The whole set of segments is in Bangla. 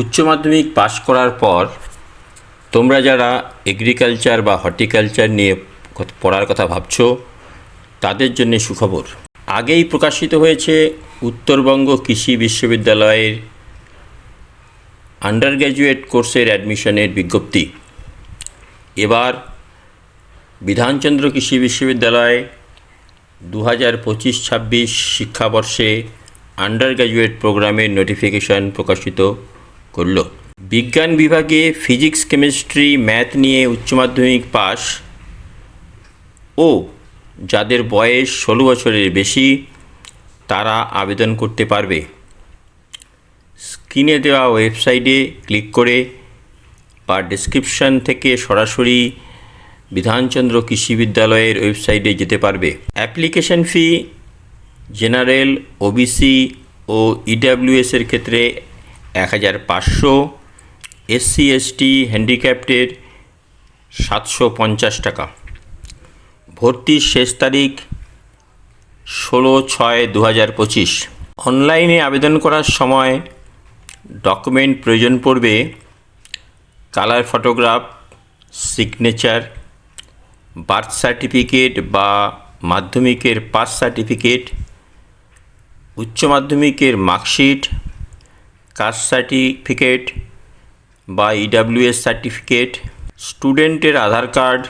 উচ্চ মাধ্যমিক পাশ করার পর তোমরা যারা এগ্রিকালচার বা হর্টিকালচার নিয়ে পড়ার কথা ভাবছ, তাদের জন্য সুখবর। আগেই প্রকাশিত হয়েছে উত্তরবঙ্গ কৃষি বিশ্ববিদ্যালয়ের আন্ডার গ্র্যাজুয়েট কোর্সের অ্যাডমিশনের বিজ্ঞপ্তি। এবার বিধানচন্দ্র কৃষি বিশ্ববিদ্যালয় দু হাজার পঁচিশ ছাব্বিশ শিক্ষাবর্ষে আন্ডার গ্র্যাজুয়েট প্রোগ্রামের নোটিফিকেশন প্রকাশিত করল। বিজ্ঞান বিভাগে ফিজিক্স, কেমিস্ট্রি, ম্যাথ নিয়ে উচ্চ মাধ্যমিক পাস ও, যাদের বয়স ষোলো বছরের বেশি, তারা আবেদন করতে পারবে। স্ক্রিনে দেওয়া ওয়েবসাইটে ক্লিক করে বা ডেসক্রিপশন থেকে সরাসরি বিধানচন্দ্র কৃষি বিদ্যালয়ের ওয়েবসাইটে যেতে পারবে। অ্যাপ্লিকেশন ফি, জেনারেল, ওবিসি ও ইডাব্লিউএস এর ক্ষেত্রে এক হাজার পাঁচশো এসসি, এসটি, হ্যান্ডিক্যাপ্টের সাতশো পঞ্চাশ টাকা। ভর্তির শেষ তারিখ ষোলো ছয় দু হাজার পঁচিশ। অনলাইনে আবেদন করার সময় ডকুমেন্ট প্রয়োজন পড়বে colour photograph, signature, birth certificate বা মাধ্যমিকের পাস সার্টিফিকেট, উচ্চ মাধ্যমিকের মার্কশিট কাস্ট সার্টিফিকেট বা ইডাব্লিউএস সার্টিফিকেট, স্টুডেন্টের আধার কার্ড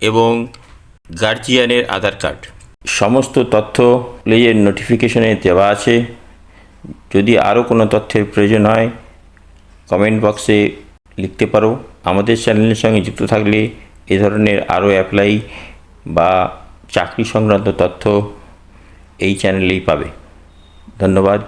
এবং গার্জিয়ানের আধার কার্ড। সমস্ত তথ্য কলেজের নোটিফিকেশনে দেওয়া আছে। যদি আরও কোনো তথ্যের প্রয়োজন হয় কমেন্ট বক্সে লিখতে পারো। আমাদের চ্যানেলের সঙ্গে যুক্ত থাকলে এ ধরনের আরও অ্যাপ্লাই বা চাকরি সংক্রান্ত তথ্য এই চ্যানেলেই পাবে। ধন্যবাদ।